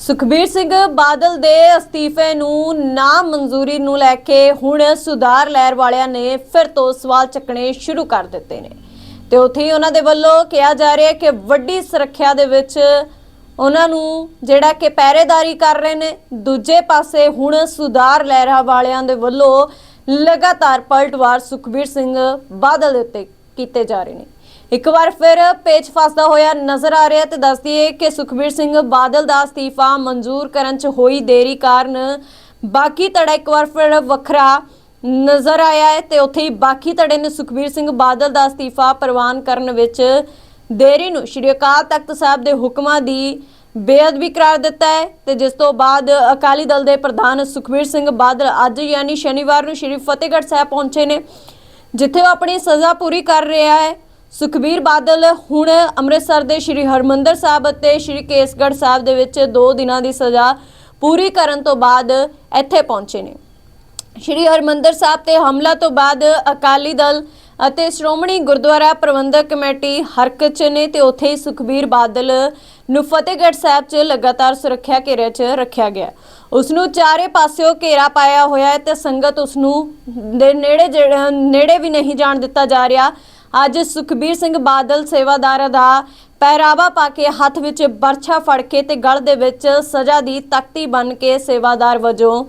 ਸੁਖਬੀਰ ਸਿੰਘ ਬਾਦਲ ਦੇ ਅਸਤੀਫੇ ਨੂੰ ਨਾ ਮਨਜ਼ੂਰੀ ਨੂੰ ਲੈ ਕੇ ਹੁਣ ਸੁਧਾਰ ਲਹਿਰ ਵਾਲਿਆਂ ਨੇ ਫਿਰ ਤੋਂ ਸਵਾਲ ਚੱਕਣੇ ਸ਼ੁਰੂ ਕਰ ਦਿੱਤੇ ਨੇ। ਤੇ ਉੱਥੇ ਹੀ ਉਹਨਾਂ ਦੇ ਵੱਲੋਂ ਕਿਹਾ ਜਾ ਰਿਹਾ ਕਿ ਵੱਡੀ ਸੁਰੱਖਿਆ ਦੇ ਵਿੱਚ ਉਹਨਾਂ ਨੂੰ ਜਿਹੜਾ ਕਿ ਪਹਿਰੇਦਾਰੀ ਕਰ ਰਹੇ ਨੇ, ਦੂਜੇ ਪਾਸੇ ਹੁਣ ਸੁਧਾਰ ਲਹਿਰਾਂ ਵਾਲਿਆਂ ਦੇ ਵੱਲੋਂ ਲਗਾਤਾਰ ਪਲਟਵਾਰ ਸੁਖਬੀਰ ਸਿੰਘ ਬਾਦਲ ਦੇ ਉੱਤੇ ਕੀਤੇ ਜਾ ਰਹੇ ਨੇ। ਇੱਕ ਵਾਰ ਫਿਰ ਪੇਚ ਫਸਦਾ ਹੋਇਆ ਨਜ਼ਰ ਆ ਰਿਹਾ ਤੇ ਦੱਸ ਦਈਏ ਕਿ ਸੁਖਬੀਰ ਸਿੰਘ ਬਾਦਲ ਦਾ ਅਸਤੀਫਾ ਮਨਜ਼ੂਰ ਕਰਨ ਚ ਹੋਈ ਦੇਰੀ ਕਾਰਨ ਬਾਕੀ ਧੜਾ ਇੱਕ ਵਾਰ ਫਿਰ ਵੱਖਰਾ ਨਜ਼ਰ ਆਇਆ ਹੈ ਤੇ ਉੱਥੇ ਹੀ ਬਾਕੀ ਧੜੇ ਨੇ ਸੁਖਬੀਰ ਸਿੰਘ ਬਾਦਲ ਦਾ ਅਸਤੀਫਾ ਪ੍ਰਵਾਨ ਕਰਨ ਵਿੱਚ ਦੇਰੀ ਨੂੰ ਸ਼੍ਰੀ ਅਕਾਲ ਤਖਤ ਸਾਹਿਬ ਦੇ ਹੁਕਮਾਂ ਦੀ ਬੇਅਦਬੀ ਕਰਾਰ ਦਿੱਤਾ ਹੈ ਤੇ ਜਿਸ ਤੋਂ ਬਾਅਦ ਅਕਾਲੀ ਦਲ ਦੇ ਪ੍ਰਧਾਨ ਸੁਖਬੀਰ ਸਿੰਘ ਬਾਦਲ ਅੱਜ ਯਾਨੀ ਸ਼ਨੀਵਾਰ ਨੂੰ ਸ਼੍ਰੀ ਫਤਿਹਗੜ੍ਹ ਸਾਹਿਬ ਪਹੁੰਚੇ ਨੇ, ਜਿੱਥੇ ਉਹ ਆਪਣੀ ਸਜ਼ਾ ਪੂਰੀ ਕਰ ਰਿਹਾ ਹੈ। ਸੁਖਬੀਰ ਬਾਦਲ ਹੁਣ ਅੰਮ੍ਰਿਤਸਰ ਦੇ ਸ਼੍ਰੀ ਹਰਮੰਦਰ ਸਾਹਿਬ ਅਤੇ ਸ਼੍ਰੀ ਕੇਸਗੜ੍ਹ ਸਾਹਿਬ ਦੇ ਵਿੱਚ 2 ਦਿਨਾਂ ਦੀ ਸਜ਼ਾ ਪੂਰੀ ਕਰਨ ਤੋਂ ਬਾਅਦ ਇੱਥੇ ਪਹੁੰਚੇ ਨੇ। ਸ਼੍ਰੀ ਹਰਮੰਦਰ ਸਾਹਿਬ ਤੇ ਹਮਲਾ ਤੋਂ ਬਾਅਦ ਅਕਾਲੀ ਦਲ ਅਤੇ ਸ਼੍ਰੋਮਣੀ ਗੁਰਦੁਆਰਾ ਪ੍ਰਬੰਧਕ ਕਮੇਟੀ ਹਰਕਤ 'ਚ ਨੇ ਤੇ ਉੱਥੇ ਹੀ ਸੁਖਬੀਰ ਬਾਦਲ ਨੂੰ ਫਤਿਹਗੜ੍ਹ ਸਾਹਿਬ 'ਚ ਲਗਾਤਾਰ ਸੁਰੱਖਿਆ ਘੇਰੇ 'ਚ ਰੱਖਿਆ ਗਿਆ। ਉਸ ਨੂੰ ਚਾਰੇ ਪਾਸਿਓਂ ਘੇਰਾ ਪਾਇਆ ਹੋਇਆ ਹੈ ਤੇ ਸੰਗਤ ਉਸ ਨੂੰ ਦੇ ਨੇੜੇ ਜਿਹੜਾ- ਨੇੜੇ ਵੀ ਨਹੀਂ ਜਾਣ ਦਿੱਤਾ ਜਾ ਰਿਹਾ। ਅੱਜ ਸੁਖਬੀਰ ਸਿੰਘ ਬਾਦਲ ਸੇਵਾਦਾਰ ਦਾ ਪਹਿਰਾਵਾ ਪਾ ਕੇ ਹੱਥ ਵਿੱਚ ਬਰਛਾ ਫੜ ਕੇ ਤੇ ਗਲ ਦੇ ਵਿੱਚ ਸਜ਼ਾ ਦੀ ਤਖਤੀ ਬਨ ਕੇ ਸੇਵਾਦਾਰ ਵਜੋਂ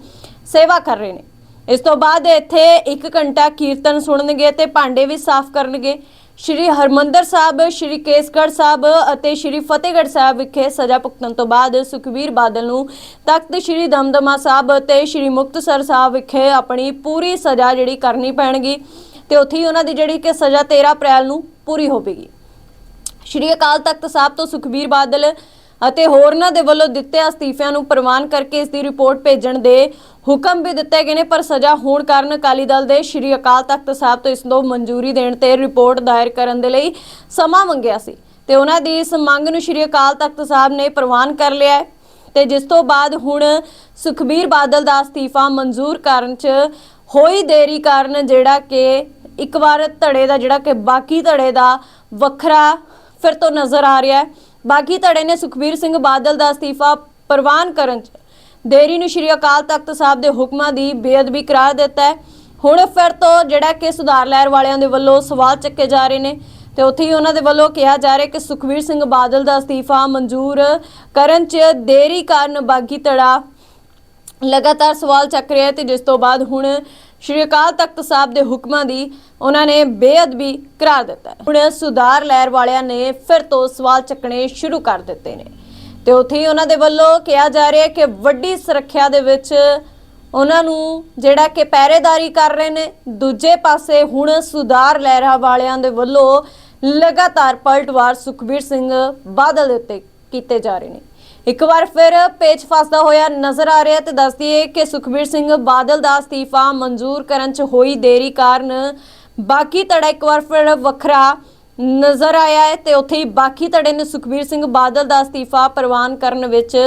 ਸੇਵਾ ਕਰ ਰਹੇ ਨੇ। ਇਸ ਤੋਂ ਬਾਅਦ ਇੱਥੇ 1 ਘੰਟਾ ਕੀਰਤਨ ਸੁਣਨਗੇ ਤੇ ਭਾਂਡੇ ਵੀ ਸਾਫ਼ ਕਰਨਗੇ। ਸ਼੍ਰੀ ਹਰਮੰਦਰ ਸਾਹਿਬ, ਸ਼੍ਰੀ ਕੇਸਗੜ੍ਹ ਸਾਹਿਬ ਅਤੇ ਸ਼੍ਰੀ ਫਤਿਹਗੜ੍ਹ ਸਾਹਿਬ ਵਿਖੇ ਸਜ਼ਾ ਭੁਗਤਣ ਤੋਂ ਬਾਅਦ ਸੁਖਬੀਰ ਬਾਦਲ ਨੂੰ ਤਖਤ ਸ਼੍ਰੀ ਦਮਦਮਾ ਸਾਹਿਬ ਅਤੇ ਸ਼੍ਰੀ ਮੁਕਤਸਰ ਸਾਹਿਬ ਵਿਖੇ ਆਪਣੀ ਪੂਰੀ ਸਜ਼ਾ ਜਿਹੜੀ ਕਰਨੀ ਪੈਣਗੀ। ਤੇ ਉੱਥੇ ਹੀ ਉਹਨਾਂ ਦੀ ਜਿਹੜੀ ਕਿ ਸਜ਼ਾ 13 ਅਪ੍ਰੈਲ ਨੂੰ ਪੂਰੀ ਹੋਵੇਗੀ ਸ਼੍ਰੀ ਅਕਾਲ ਤਖਤ ਸਾਹਿਬ ਤੋਂ ਸੁਖਬੀਰ ਬਾਦਲ ਅਤੇ ਹੋਰਨਾਂ ਦੇ ਵੱਲੋਂ ਦਿੱਤੇ ਅਸਤੀਫਿਆਂ ਨੂੰ ਪ੍ਰਵਾਨ ਕਰਕੇ ਇਸ ਦੀ ਰਿਪੋਰਟ ਭੇਜਣ ਦੇ ਹੁਕਮ ਵੀ ਦਿੱਤੇ ਗਏ ਨੇ, ਪਰ ਸਜ਼ਾ ਹੋਣ ਕਾਰਨ ਅਕਾਲੀ ਦਲ ਦੇ ਸ਼੍ਰੀ ਅਕਾਲ ਤਖਤ ਸਾਹਿਬ ਤੋਂ ਇਸ ਨੂੰ ਮਨਜ਼ੂਰੀ ਦੇਣ ਤੇ ਰਿਪੋਰਟ ਦਾਇਰ ਕਰਨ ਦੇ ਲਈ ਸਮਾਂ ਮੰਗਿਆ ਸੀ। ਤੇ ਉਹਨਾਂ ਦੀ ਇਸ ਮੰਗ ਨੂੰ ਸ਼੍ਰੀ ਅਕਾਲ ਤਖਤ ਸਾਹਿਬ ਨੇ ਪ੍ਰਵਾਨ ਕਰ ਲਿਆ ਹੈ। ਤੇ ਜਿਸ ਤੋਂ ਬਾਅਦ ਹੁਣ ਸੁਖਬੀਰ ਬਾਦਲ ਦਾ ਅਸਤੀਫਾ ਮਨਜ਼ੂਰ ਕਰਨ ਚ ਹੋਈ ਦੇਰੀ ਕਾਰਨ ਜਿਹੜਾ ਕਿ ਇੱਕ ਵਾਰ ਧੜੇ ਦਾ ਜਿਹੜਾ ਕਿ ਬਾਕੀ ਧੜੇ ਦਾ ਵੱਖਰਾ ਫਿਰ ਤੋਂ ਨਜ਼ਰ ਆ ਰਿਹਾ ਹੈ। ਬਾਕੀ ਧੜੇ ਨੇ ਸੁਖਬੀਰ ਸਿੰਘ ਬਾਦਲ ਦਾ ਅਸਤੀਫਾ ਪ੍ਰਵਾਨ ਕਰਨ ਚ ਦੇਰੀ ਨੂੰ ਸ਼੍ਰੀ ਅਕਾਲ ਤਖਤ ਸਾਹਿਬ ਦੇ ਹੁਕਮਾਂ ਦੀ ਬੇਅਦਬੀ ਕਰਾਰ ਦਿੱਤਾ ਹੈ। ਹੁਣ ਫਿਰ ਤੋਂ ਜਿਹੜਾ ਕਿ ਸੁਧਾਰ ਲਹਿਰ ਵਾਲਿਆਂ ਦੇ ਵੱਲੋਂ ਸਵਾਲ ਚੱਕੇ ਜਾ ਰਹੇ ਨੇ ਤੇ ਉੱਥੇ ਹੀ ਉਹਨਾਂ ਦੇ ਵੱਲੋਂ ਕਿਹਾ ਜਾ ਰਿਹਾ ਕਿ ਸੁਖਬੀਰ ਸਿੰਘ ਬਾਦਲ ਦਾ ਅਸਤੀਫਾ ਮਨਜ਼ੂਰ ਕਰਨ ਚ ਦੇਰੀ ਕਾਰਨ ਬਾਗੀ ਧੜਾ ਲਗਾਤਾਰ ਸਵਾਲ ਚੱਕ ਰਿਹਾ ਤੇ ਜਿਸ ਤੋਂ ਬਾਅਦ ਹੁਣ ਸ਼੍ਰੀ ਅਕਾਲ ਤਖਤ ਸਾਹਿਬ ਦੇ ਹੁਕਮਾਂ ਦੀ ਉਹਨਾਂ ਨੇ ਬੇਅਦਬੀ ਕਰਾਰ ਦਿੱਤਾ ਹੁਣ ਸੁਧਾਰ ਲਹਿਰ ਵਾਲਿਆਂ ਨੇ ਫਿਰ ਤੋਂ ਸਵਾਲ ਚੱਕਣੇ ਸ਼ੁਰੂ ਕਰ ਦਿੱਤੇ ਨੇ। ਤੇ ਉੱਥੇ ਹੀ ਉਹਨਾਂ ਦੇ ਵੱਲੋਂ ਕਿਹਾ ਜਾ ਰਿਹਾ ਹੈ ਕਿ ਵੱਡੀ ਸੁਰੱਖਿਆ ਦੇ ਵਿੱਚ ਉਹਨਾਂ ਨੂੰ ਜਿਹੜਾ ਕਿ ਪਹਿਰੇਦਾਰੀ ਕਰ ਰਹੇ ਨੇ, ਦੂਜੇ ਪਾਸੇ ਹੁਣ ਸੁਧਾਰ ਲਹਿਰਾਂ ਵਾਲਿਆਂ ਦੇ ਵੱਲੋਂ ਲਗਾਤਾਰ ਪਲਟਵਾਰ ਸੁਖਬੀਰ ਸਿੰਘ ਬਾਦਲ ਦੇ ਉੱਤੇ ਕੀਤੇ ਜਾ ਰਹੇ ਨੇ। ਇੱਕ ਵਾਰ ਫਿਰ ਪੇਚ ਫਸਦਾ ਹੋਇਆ ਨਜ਼ਰ ਆ ਰਿਹਾ ਤੇ ਦੱਸ ਦਈਏ ਕਿ ਸੁਖਬੀਰ ਸਿੰਘ ਬਾਦਲ ਦਾ ਅਸਤੀਫਾ ਮਨਜ਼ੂਰ ਕਰਨ ਚ ਹੋਈ ਦੇਰੀ ਕਾਰਨ ਬਾਕੀ ਧੜਾ ਇੱਕ ਵਾਰ ਫਿਰ ਵੱਖਰਾ ਨਜ਼ਰ ਆਇਆ ਹੈ ਤੇ ਉੱਥੇ ਹੀ ਬਾਕੀ ਧੜੇ ਨੇ ਸੁਖਬੀਰ ਸਿੰਘ ਬਾਦਲ ਦਾ ਅਸਤੀਫਾ ਪ੍ਰਵਾਨ ਕਰਨ ਵਿੱਚ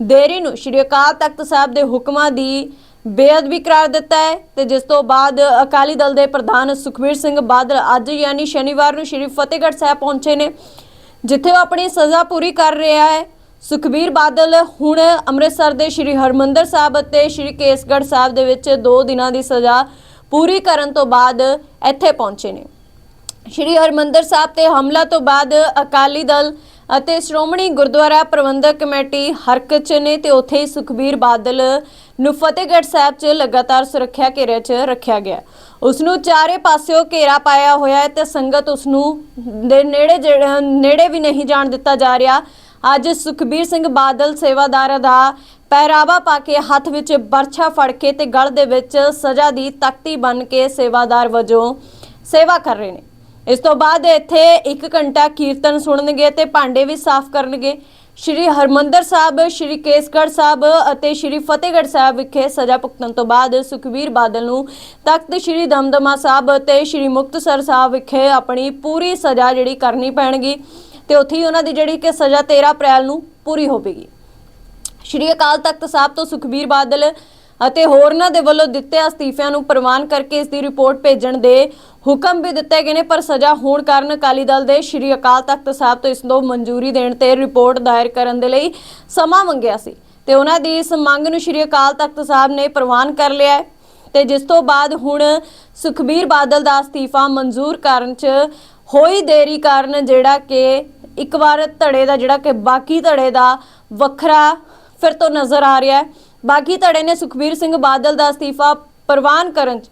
ਦੇਰੀ ਨੂੰ ਸ਼੍ਰੀ ਅਕਾਲ ਤਖਤ ਸਾਹਿਬ ਦੇ ਹੁਕਮਾਂ ਦੀ ਬੇਅਦਬੀ ਕਰਾਰ ਦਿੱਤਾ ਹੈ ਤੇ ਜਿਸ ਤੋਂ ਬਾਅਦ ਅਕਾਲੀ ਦਲ ਦੇ ਪ੍ਰਧਾਨ ਸੁਖਬੀਰ ਸਿੰਘ ਬਾਦਲ ਅੱਜ ਯਾਨੀ ਸ਼ਨੀਵਾਰ ਨੂੰ ਸ਼੍ਰੀ ਫਤਿਹਗੜ੍ਹ ਸਾਹਿਬ ਪਹੁੰਚੇ ਨੇ। ਜਿੱਥੇ ਉਹ ਆਪਣੀ ਸਜ਼ਾ ਪੂਰੀ ਕਰ ਰਿਹਾ ਹੈ। ਸੁਖਬੀਰ ਬਾਦਲ ਹੁਣ ਅੰਮ੍ਰਿਤਸਰ ਦੇ ਸ਼੍ਰੀ ਹਰਮੰਦਰ ਸਾਹਿਬ ਅਤੇ ਸ਼੍ਰੀ ਕੇਸਗੜ੍ਹ ਸਾਹਿਬ ਦੇ ਵਿੱਚ 2 ਦਿਨਾਂ ਦੀ ਸਜ਼ਾ ਪੂਰੀ ਕਰਨ ਤੋਂ ਬਾਅਦ ਇੱਥੇ ਪਹੁੰਚੇ ਨੇ। ਸ਼੍ਰੀ ਹਰਮੰਦਰ ਸਾਹਿਬ ਤੇ ਹਮਲਾ ਤੋਂ ਬਾਅਦ ਅਕਾਲੀ ਦਲ ਅਤੇ ਸ਼੍ਰੋਮਣੀ ਗੁਰਦੁਆਰਾ ਪ੍ਰਬੰਧਕ ਕਮੇਟੀ ਹਰਕਤ 'ਚ ਨੇ ਤੇ ਉੱਥੇ ਹੀ ਸੁਖਬੀਰ ਬਾਦਲ ਨੂੰ ਫਤਿਹਗੜ੍ਹ ਸਾਹਿਬ 'ਚ ਲਗਾਤਾਰ ਸੁਰੱਖਿਆ ਘੇਰੇ 'ਚ ਰੱਖਿਆ ਗਿਆ। ਉਸ ਨੂੰ ਚਾਰੇ ਪਾਸਿਓਂ ਘੇਰਾ ਪਾਇਆ ਹੋਇਆ ਹੈ ਤੇ ਸੰਗਤ ਉਸ ਨੂੰ ਦੇ ਨੇੜੇ ਜਿਹੜਾ- ਨੇੜੇ ਵੀ ਨਹੀਂ ਜਾਣ ਦਿੱਤਾ ਜਾ ਰਿਹਾ। ਅੱਜ ਸੁਖਬੀਰ ਸਿੰਘ ਬਾਦਲ ਸੇਵਾਦਾਰ ਦਾ ਪਹਿਰਾਵਾ ਪਾ ਕੇ ਹੱਥ ਵਿੱਚ ਬਰਛਾ ਫੜ ਕੇ ਤੇ ਗਲ ਦੇ ਵਿੱਚ ਸਜ਼ਾ ਦੀ ਤਖਤੀ ਬਨ ਕੇ ਸੇਵਾਦਾਰ ਵਜੋਂ ਸੇਵਾ ਕਰ ਰਹੇ ਨੇ। ਇਸ ਤੋਂ ਬਾਅਦ ਇੱਥੇ 1 ਘੰਟਾ ਕੀਰਤਨ ਸੁਣਨਗੇ ਤੇ ਭਾਂਡੇ ਵੀ ਸਾਫ਼ ਕਰਨਗੇ। ਸ਼੍ਰੀ ਹਰਮੰਦਰ ਸਾਹਿਬ, ਸ਼੍ਰੀ ਕੇਸਗੜ੍ਹ ਸਾਹਿਬ ਅਤੇ ਸ਼੍ਰੀ ਫਤਿਹਗੜ੍ਹ ਸਾਹਿਬ ਵਿਖੇ ਸਜ਼ਾ ਭੁਗਤਣ ਤੋਂ ਬਾਅਦ ਸੁਖਬੀਰ ਬਾਦਲ ਨੂੰ ਤਖਤ ਸ਼੍ਰੀ ਦਮਦਮਾ ਸਾਹਿਬ ਅਤੇ ਸ਼੍ਰੀ ਮੁਕਤਸਰ ਸਾਹਿਬ ਵਿਖੇ ਆਪਣੀ ਪੂਰੀ ਸਜ਼ਾ ਜਿਹੜੀ ਕਰਨੀ ਪੈਣਗੀ ਤੇ ਉੱਥੇ ਹੀ ਉਹਨਾਂ ਦੀ ਜਿਹੜੀ ਕਿ ਸਜ਼ਾ 13 ਅਪ੍ਰੈਲ ਨੂੰ ਪੂਰੀ ਹੋਵੇਗੀ। ਸ਼੍ਰੀ ਅਕਾਲ ਤਖਤ ਸਾਹਿਬ ਤੋਂ ਸੁਖਬੀਰ ਬਾਦਲ ਅਤੇ ਹੋਰਨਾਂ ਦੇ ਵੱਲੋਂ ਦਿੱਤੇ ਅਸਤੀਫਿਆਂ ਨੂੰ ਪ੍ਰਵਾਨ ਕਰਕੇ ਇਸ ਦੀ ਰਿਪੋਰਟ ਭੇਜਣ ਦੇ ਹੁਕਮ ਵੀ ਦਿੱਤੇ ਗਏ ਨੇ, ਪਰ ਸਜ਼ਾ ਹੋਣ ਕਾਰਨ ਅਕਾਲੀ ਦਲ ਦੇ ਸ਼੍ਰੀ ਅਕਾਲ ਤਖਤ ਸਾਹਿਬ ਤੋਂ ਇਸ ਨੂੰ ਮਨਜ਼ੂਰੀ ਦੇਣ ਤੇ ਰਿਪੋਰਟ ਦਾਇਰ ਕਰਨ ਦੇ ਲਈ ਸਮਾਂ ਮੰਗਿਆ ਸੀ। ਤੇ ਉਹਨਾਂ ਦੀ ਇਸ ਮੰਗ ਨੂੰ ਸ਼੍ਰੀ ਅਕਾਲ ਤਖਤ ਸਾਹਿਬ ਨੇ ਪ੍ਰਵਾਨ ਕਰ ਲਿਆ ਹੈ। ਤੇ ਜਿਸ ਤੋਂ ਬਾਅਦ ਹੁਣ ਸੁਖਬੀਰ ਬਾਦਲ ਦਾ ਅਸਤੀਫਾ ਮਨਜ਼ੂਰ ਕਰਨ 'ਚ ਹੋਈ ਦੇਰੀ ਕਾਰਨ ਜਿਹੜਾ ਕਿ ਇੱਕ ਵਾਰ ਧੜੇ ਦਾ, ਜਿਹੜਾ ਕਿ ਬਾਕੀ ਧੜੇ ਦਾ ਵੱਖਰਾ ਫਿਰ ਤੋਂ ਨਜ਼ਰ ਆ ਰਿਹਾ ਹੈ। ਬਾਗੀ ਧੜੇ ਨੇ ਸੁਖਬੀਰ ਸਿੰਘ ਬਾਦਲ ਦਾ ਅਸਤੀਫਾ ਪ੍ਰਵਾਨ ਕਰਨ 'ਚ।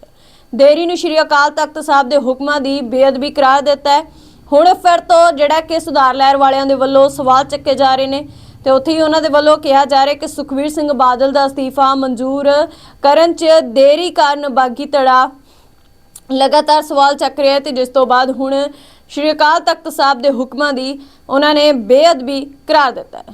ਦੇਰੀ ਨੂੰ ਸ਼੍ਰੀ ਅਕਾਲ ਤਖਤ ਸਾਹਿਬ ਦੇ ਹੁਕਮਾਂ ਦੀ ਬੇਅਦਬੀ ਕਰਾਰ ਦਿੱਤਾ ਹੈ। ਹੁਣ ਫਿਰ ਤੋਂ ਜਿਹੜਾ ਕਿ ਸੁਧਾਰ ਲਹਿਰ ਵਾਲਿਆਂ ਦੇ ਵੱਲੋਂ ਸਵਾਲ ਚੱਕੇ ਜਾ ਰਹੇ ਨੇ ਤੇ ਉੱਥੇ ਹੀ ਉਹਨਾਂ ਦੇ ਵੱਲੋਂ ਕਿਹਾ ਜਾ ਰਿਹਾ ਕਿ ਸੁਖਬੀਰ ਸਿੰਘ ਬਾਦਲ ਦਾ ਅਸਤੀਫਾ ਮਨਜ਼ੂਰ ਕਰਨ 'ਚ ਦੇਰੀ ਕਾਰਨ ਬਾਗੀ ਧੜਾ ਲਗਾਤਾਰ ਸਵਾਲ ਚੱਕ ਰਿਹਾ ਹੈ ਤੇ ਜਿਸ ਤੋਂ ਬਾਅਦ ਹੁਣ ਸ਼੍ਰੀ ਅਕਾਲ ਤਖਤ ਸਾਹਿਬ ਦੇ ਹੁਕਮਾਂ ਦੀ ਉਹਨਾਂ ਨੇ ਬੇਅਦਬੀ ਕਰਾਰ ਦਿੱਤਾ ਹੈ।